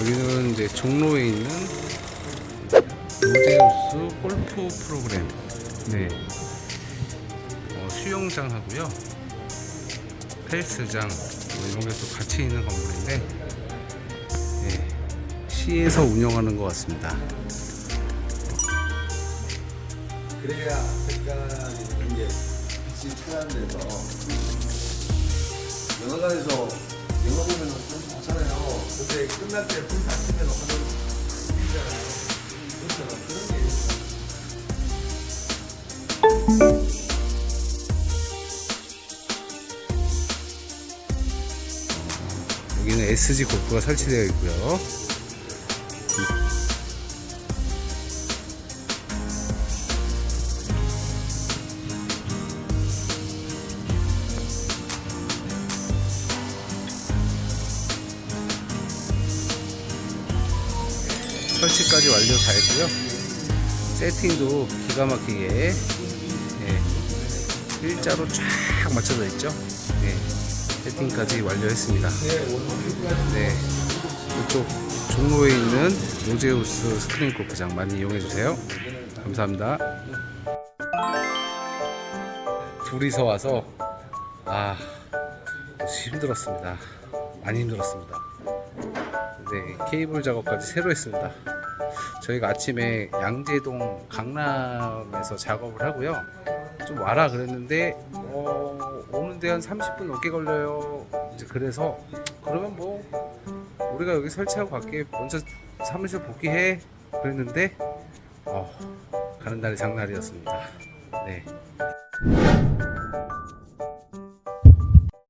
이제 종로에 있는 로데우스 골프 프로그램. 네. 어, 수영장 하고요. 헬스장 뭐 이런 게 또 같이 있는 건물인데 네. 시에서 운영하는 것 같습니다. 그래야 색깔이 이게 빛이 차단돼서 영화관에서 끝날 때불 닫히면 화면 비잖아요. 그렇잖아. 그런 게 있어. 여기는 SG 골프가 설치되어 있고요. 설치까지 완료 다 했고요. 세팅도 기가 막히게 예, 일자로 쫙 맞춰져 있죠. 예, 세팅까지 완료했습니다. 네, 이쪽 종로에 있는 노제우스 스크린 골프장 많이 이용해 주세요. 감사합니다. 둘이서 와서 아 힘들었습니다. 많이 힘들었습니다. 네, 케이블 작업까지 새로 했습니다. 저희가 아침에 양재동 강남에서 작업을 하고요. 좀 와라 그랬는데 어, 오는데 한 30분 넘게 걸려요. 이제 그래서 그러면 뭐 우리가 여기 설치하고 갈게. 먼저 사무실 복귀해. 그랬는데 어, 가는 날이 장날이었습니다. 네.